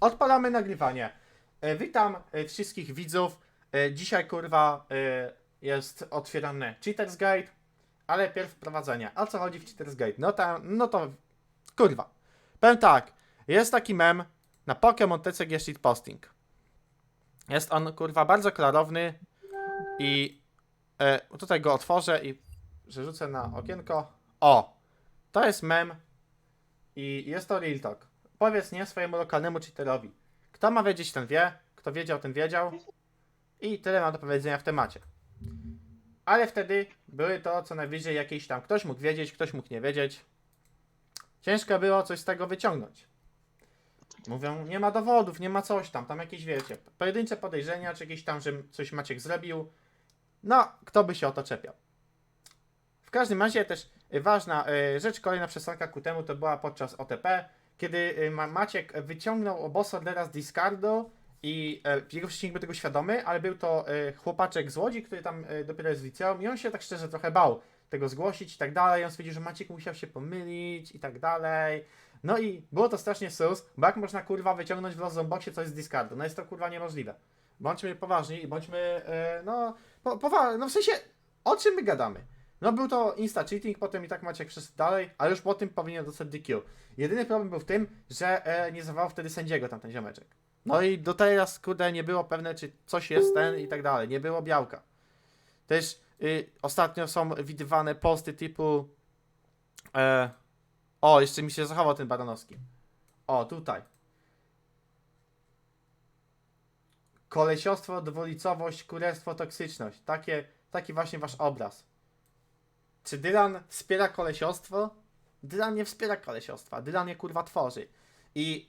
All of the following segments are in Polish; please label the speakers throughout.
Speaker 1: Odpalamy nagrywanie. E, witam e, wszystkich widzów. E, dzisiaj kurwa jest otwierany Cheaters Gate, ale pierw wprowadzenie. A co chodzi w Cheaters Gate? No, tam, no to kurwa. Powiem tak, jest taki mem na Pokémon TCG Shitposting. Jest on kurwa bardzo klarowny i tutaj go otworzę i przerzucę na okienko. O! To jest mem i jest to real talk. Powiedz nie swojemu lokalnemu cheaterowi. Kto ma wiedzieć, ten wie. Kto wiedział, ten wiedział. I tyle mam do powiedzenia w temacie. Ale wtedy były to co najwyżej jakieś tam. Ktoś mógł wiedzieć, ktoś mógł nie wiedzieć. Ciężko było coś z tego wyciągnąć. Mówią, nie ma dowodów, nie ma coś tam, tam jakieś wiecie, pojedyncze podejrzenia, czy jakieś tam, że coś Maciek zrobił. No, kto by się o to czepiał. W każdym razie też ważna y, rzecz, kolejna przesłanka ku temu to była podczas OTP, kiedy y, Ma- Maciek wyciągnął obosorlera z discardu i e, jego przeciwnik był tego świadomy, ale był to e, chłopaczek z Łodzi, który tam e, dopiero jest w liceum i on się tak szczerze trochę bał tego zgłosić i tak dalej. On stwierdził, że Maciek musiał się pomylić i tak dalej. No i było to strasznie sus, bo jak można kurwa wyciągnąć w Lozomboxie coś z discardu? No jest to kurwa niemożliwe. Bądźmy poważni i bądźmy, no, po, powa- no w sensie, o czym my gadamy? No był to insta cheating, potem i tak Maciek wszedł dalej, ale już po tym powinien dostać DQ. Jedyny problem był w tym, że e, nie zawołał wtedy sędziego tamten ziomeczek. No i do teraz, kurde, nie było pewne, czy coś jest ten i tak dalej. Nie było białka. Też y, ostatnio są widywane posty typu e, o, jeszcze mi się zachował ten Baranowski. O, tutaj. Kolesiostwo, dwulicowość, kurestwo, toksyczność. Takie, taki właśnie wasz obraz. Czy Dylan wspiera kolesiostwo? Dylan nie wspiera kolesiostwa. Dylan je kurwa tworzy. I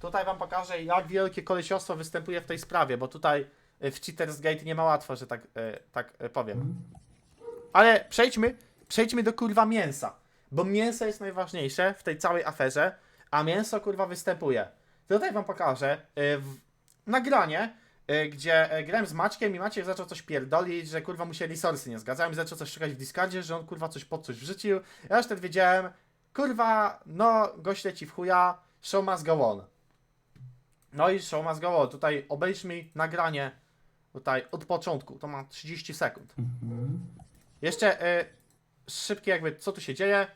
Speaker 1: tutaj wam pokażę, jak wielkie kolesiostwo występuje w tej sprawie, bo tutaj y, w Cheaters Gate nie ma łatwo, że tak, y, tak y, powiem. Ale przejdźmy, przejdźmy do kurwa mięsa. Bo mięso jest najważniejsze w tej całej aferze, a mięso kurwa występuje. Tutaj wam pokażę nagranie, gdzie y, grałem z Maćkiem i Maciek zaczął coś pierdolić, że kurwa mu się resursy nie zgadzają i zaczął coś szukać w Discordzie, że on kurwa coś pod coś wrzucił. Ja już wtedy wiedziałem, kurwa, no gość leci w chuja, show must go on. No i show must go on. Tutaj obejrz mi nagranie tutaj od początku, to ma 30 sekund. Jeszcze y, szybkie jakby co tu się dzieje.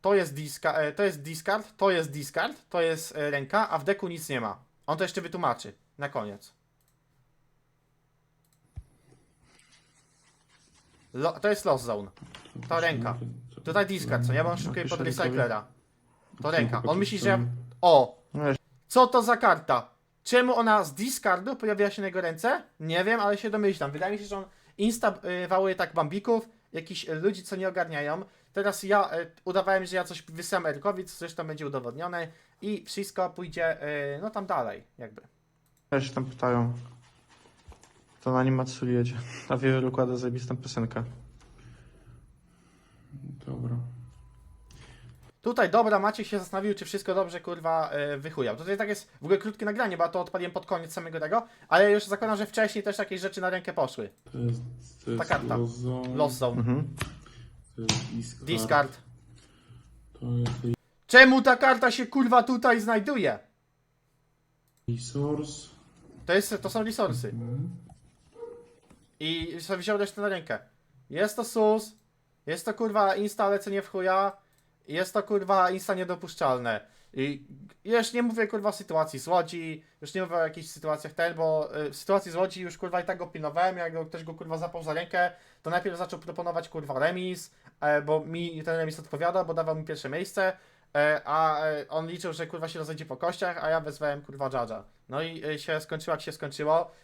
Speaker 1: To jest, diska, y, to jest discard, to jest discard, to jest y, ręka, a w deku nic nie ma. On to jeszcze wytłumaczy na koniec. Lo, to jest loss zone. To ręka. Tutaj discard, co ja mam szukać pod recyclera. To ręka. On myśli, że ja... O! Co to za karta? Czemu ona z discardu pojawiła się na jego ręce? Nie wiem, ale się domyślam. Wydaje mi się, że on insta y, wałuje tak bambików, jakichś y, ludzi, co nie ogarniają. Teraz ja y, udawałem, że ja coś wysyłam Erkowi, co zresztą będzie udowodnione i wszystko pójdzie, no tam dalej, jakby.
Speaker 2: Ja się tam pytają. To na animacji jedzie. A Wiewiór układa zajebistą piosenkę.
Speaker 3: Dobra.
Speaker 1: Tutaj, dobra, Maciek się zastanowił, czy wszystko dobrze, kurwa, y, wychujał. Tutaj tak jest w ogóle krótkie nagranie, bo ja to odpaliłem pod koniec samego tego, ale już zakładam, że wcześniej też jakieś rzeczy na rękę poszły.
Speaker 3: To jest, to jest
Speaker 1: Ta karta.
Speaker 3: Lost Zone,
Speaker 1: Lost zone.
Speaker 2: Mhm.
Speaker 3: To jest discard.
Speaker 1: Discard.
Speaker 3: To jest
Speaker 1: Czemu ta karta się, kurwa, tutaj znajduje?
Speaker 3: resource.
Speaker 1: To, jest, to są resursy.
Speaker 3: Mhm.
Speaker 1: I sobie wziął resztę na rękę. Jest to sus, jest to kurwa insta lecenie w chuja, jest to kurwa insta niedopuszczalne. I już nie mówię kurwa o sytuacji z Łodzi, już nie mówię o jakichś sytuacjach ten, bo y, w sytuacji z Łodzi już kurwa i tak go pilnowałem, jak ktoś go kurwa zapał za rękę, to najpierw zaczął proponować kurwa remis, e, bo mi ten remis odpowiada, bo dawał mi pierwsze miejsce, e, a e, on liczył, że kurwa się rozejdzie po kościach, a ja wezwałem kurwa Jadża. No i się skończyło jak się skończyło.